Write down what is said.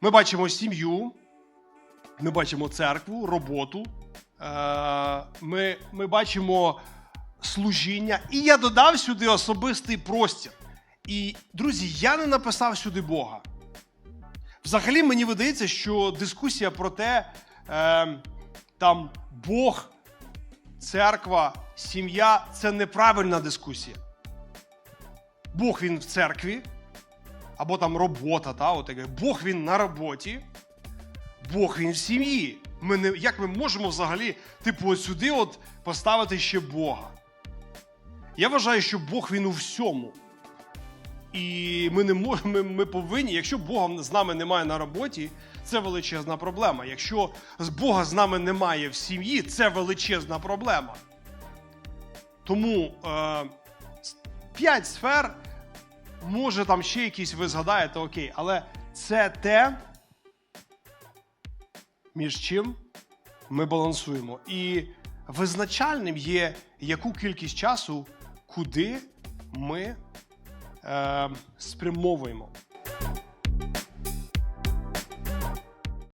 Ми бачимо сім'ю, ми бачимо церкву, роботу, е, ми, ми бачимо служіння. І я додав сюди особистий простір. І, друзі, я не написав сюди Бога. Взагалі, мені видається, що дискусія про те, е, там Бог, церква, сім'я це неправильна дискусія. Бог він в церкві, або там робота, та, от таке. Бог він на роботі, Бог він в сім'ї. Ми не, як ми можемо взагалі, типу, сюди от поставити ще Бога? Я вважаю, що Бог він у всьому. І ми не можемо, ми, ми повинні, якщо Бога з нами немає на роботі, це величезна проблема. Якщо Бога з нами немає в сім'ї, це величезна проблема. Тому е, п'ять сфер, може там ще якісь ви згадаєте, окей, але це те, між чим ми балансуємо. І визначальним є, яку кількість часу, куди ми е, спрямовуємо.